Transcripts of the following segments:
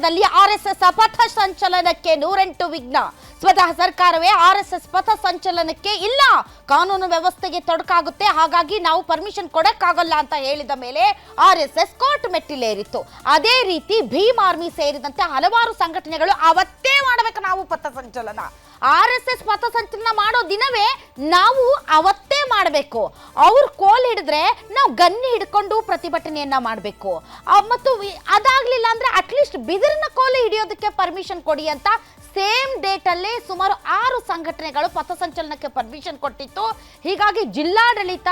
ರಾಜ್ಯದಲ್ಲಿ ಆರ್ಎಸ್ಎಸ್ ಪಥ ಸಂಚಲನಕ್ಕೆ ನೂರೆಂಟು ವಿಘ್ನ. ಸ್ವತಃ ಸರ್ಕಾರವೇ ಆರ್ಎಸ್ಎಸ್ ಪಥ ಸಂಚಲನಕ್ಕೆ ಇಲ್ಲ. ಕಾನೂನು ವ್ಯವಸ್ಥೆಗೆ ತೊಡಕಾಗುತ್ತೆ. ಹಾಗಾಗಿ ನಾವು ಪರ್ಮಿಷನ್ ಕೊಡಕ್ಕಾಗಲ್ಲ ಅಂತ ಹೇಳಿದ ಮೇಲೆ ಆರ್ಎಸ್ಎಸ್ ಕೋರ್ಟ್ ಮೆಟ್ಟಿಲೇರಿತ್ತು. ಅದೇ ರೀತಿ ಭೀಮ್ ಆರ್ಮಿ ಸೇರಿದಂತೆ ಹಲವಾರು ಸಂಘಟನೆಗಳು ಅವತ್ತೇ ಮಾಡಬೇಕು ನಾವು ಪಥ ಸಂಚಲನ. ಆರ್ ಎಸ್ ಎಸ್ ಪಥ ಸಂಚಲನ ಮಾಡೋ ದಿನವೇ ನಾವು ಅವತ್ತೇ ಮಾಡಬೇಕು. ಅವ್ರು ಕೋಲ್ ಹಿಡಿದ್ರೆ ನಾವು ಗನ್ನಿ ಹಿಡ್ಕೊಂಡು ಪ್ರತಿಭಟನೆಯನ್ನ ಮಾಡಬೇಕು. ಮತ್ತು ಅದಾಗ್ಲಿಲ್ಲ ಅಂದ್ರೆ ಅಟ್ಲೀಸ್ಟ್ ಬಿದಿರಿನ ಕೋಲು ಹಿಡಿಯೋದಕ್ಕೆ ಪರ್ಮಿಷನ್ ಕೊಡಿ ಅಂತ ಸೇಮ್ ಡೇಟಲ್ಲೇ ಸುಮಾರು ಆರು ಸಂಘಟನೆಗಳು ಪಥಸಂಚಲನಕ್ಕೆ ಪರ್ಮಿಷನ್ ಕೊಟ್ಟಿತ್ತು. ಹೀಗಾಗಿ ಜಿಲ್ಲಾಡಳಿತ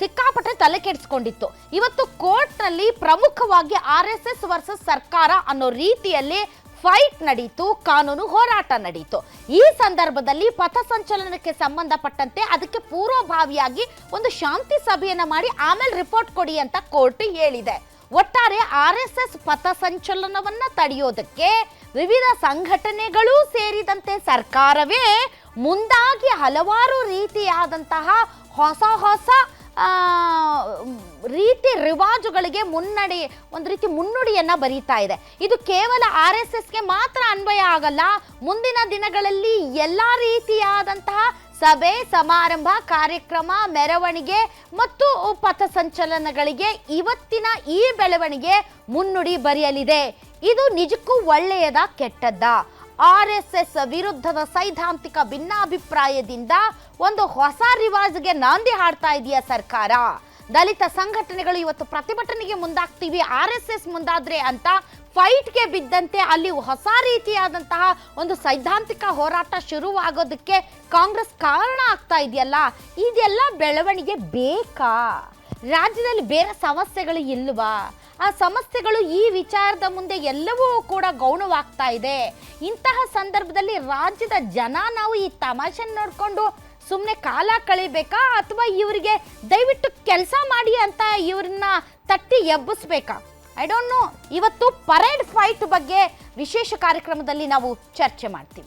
ಸಿಕ್ಕಾಪಟ್ಟೆ ತಲೆ ಕೆಡಿಸ್ಕೊಂಡಿತ್ತು. ಇವತ್ತು ಕೋರ್ಟ್ನಲ್ಲಿ ಪ್ರಮುಖವಾಗಿ ಆರ್ ಎಸ್ ಎಸ್ ವರ್ಸಸ್ ಸರ್ಕಾರ ಅನ್ನೋ ರೀತಿಯಲ್ಲಿ ಫೈಟ್ ನಡೀತು, ಕಾನೂನು ಹೋರಾಟ ನಡೀತು. ಈ ಸಂದರ್ಭದಲ್ಲಿ ಪಥಸಂಚಲನಕ್ಕೆ ಸಂಬಂಧಪಟ್ಟಂತೆ ಅದಕ್ಕೆ ಪೂರ್ವಭಾವಿಯಾಗಿ ಒಂದು ಶಾಂತಿ ಸಭೆಯನ್ನ ಮಾಡಿ ಆಮೇಲೆ ರಿಪೋರ್ಟ್ ಕೊಡಿ ಅಂತ ಕೋರ್ಟ್ ಹೇಳಿದೆ. ಒಟ್ಟಾರೆ ಆರ್ ಎಸ್ ಎಸ್ ಪಥಸಂಚಲನವನ್ನ ತಡೆಯೋದಕ್ಕೆ ವಿವಿಧ ಸಂಘಟನೆಗಳೂ ಸೇರಿದಂತೆ ಸರ್ಕಾರವೇ ಮುಂದಾಗಿ ಹಲವಾರು ರೀತಿಯಾದಂತಹ ಹೊಸ ಹೊಸ ರೀತಿ ರಿವಾಜುಗಳಿಗೆ ಮುನ್ನಡೆ, ಒಂದು ರೀತಿ ಮುನ್ನುಡಿಯನ್ನ ಬರೀತಾ ಇದೆ. ಇದು ಕೇವಲ ಆರ್ ಎಸ್ ಎಸ್ಗೆ ಮಾತ್ರ ಅನ್ವಯ ಆಗಲ್ಲ, ಮುಂದಿನ ದಿನಗಳಲ್ಲಿ ಎಲ್ಲ ರೀತಿಯಾದಂತಹ ಸಭೆ, ಸಮಾರಂಭ, ಕಾರ್ಯಕ್ರಮ, ಮೆರವಣಿಗೆ ಮತ್ತು ಪಥಸಂಚಲನಗಳಿಗೆ ಇವತ್ತಿನ ಈ ಬೆಳವಣಿಗೆ ಮುನ್ನುಡಿ ಬರೆಯಲಿದೆ. ಇದು ನಿಜಕ್ಕೂ ಒಳ್ಳೆಯದ ಕೆಟ್ಟದ್ದ? ಆರ್ ಎಸ್ ಎಸ್ ವಿರುದ್ಧದ ಸೈದ್ಧಾಂತಿಕ ಭಿನ್ನಾಭಿಪ್ರಾಯದಿಂದ ಒಂದು ಹೊಸ ರಿವಾಜ್ಗೆ ನಾಂದಿ ಹಾಡ್ತಾ ಇದೆಯಾ ಸರ್ಕಾರ? ದಲಿತ ಸಂಘಟನೆಗಳು ಇವತ್ತು ಪ್ರತಿಭಟನೆಗೆ ಮುಂದಾಗ್ತೀವಿ. ಆರ್ ಎಸ್ ಎಸ್ ಮುಂದಾದ್ರೆ ಅಂತ ಫೈಟ್ಗೆ ಬಿದ್ದಂತೆ ಅಲ್ಲಿ ಹೊಸ ರೀತಿಯಾದಂತಹ ಒಂದು ಸೈದ್ಧಾಂತಿಕ ಹೋರಾಟ ಶುರುವಾಗೋದಕ್ಕೆ ಕಾಂಗ್ರೆಸ್ ಕಾರಣ ಆಗ್ತಾ ಇದೆಯಲ್ಲ? ಇದೆಲ್ಲ ಬೆಳವಣಿಗೆ ಬೇಕಾ? ರಾಜ್ಯದಲ್ಲಿ ಬೇರೆ ಸಮಸ್ಯೆಗಳು ಇಲ್ವಾ? ಆ ಸಮಸ್ಯೆಗಳು ಈ ವಿಚಾರದ ಮುಂದೆ ಎಲ್ಲವೂ ಕೂಡ ಗೌಣವಾಗ್ತಾ ಇದೆ. ಇಂತಹ ಸಂದರ್ಭದಲ್ಲಿ ರಾಜ್ಯದ ಜನ ನಾವು ಈ ತಮಾಷೆ ನೋಡಿಕೊಂಡು ಸುಮ್ಮನೆ ಕಾಲ ಕಳಿಬೇಕಾ ಅಥವಾ ಇವರಿಗೆ ದಯವಿಟ್ಟು ಕೆಲಸ ಮಾಡಿ ಅಂತ ಇವ್ರನ್ನ ತಟ್ಟಿ ಎಬ್ಬಿಸ್ಬೇಕಾ? ಐ ಡೋಂಟ್ ನೋ ಇವತ್ತು ಪರೇಡ್ ಫೈಟ್ ಬಗ್ಗೆ ವಿಶೇಷ ಕಾರ್ಯಕ್ರಮದಲ್ಲಿ ನಾವು ಚರ್ಚೆ ಮಾಡ್ತೀವಿ.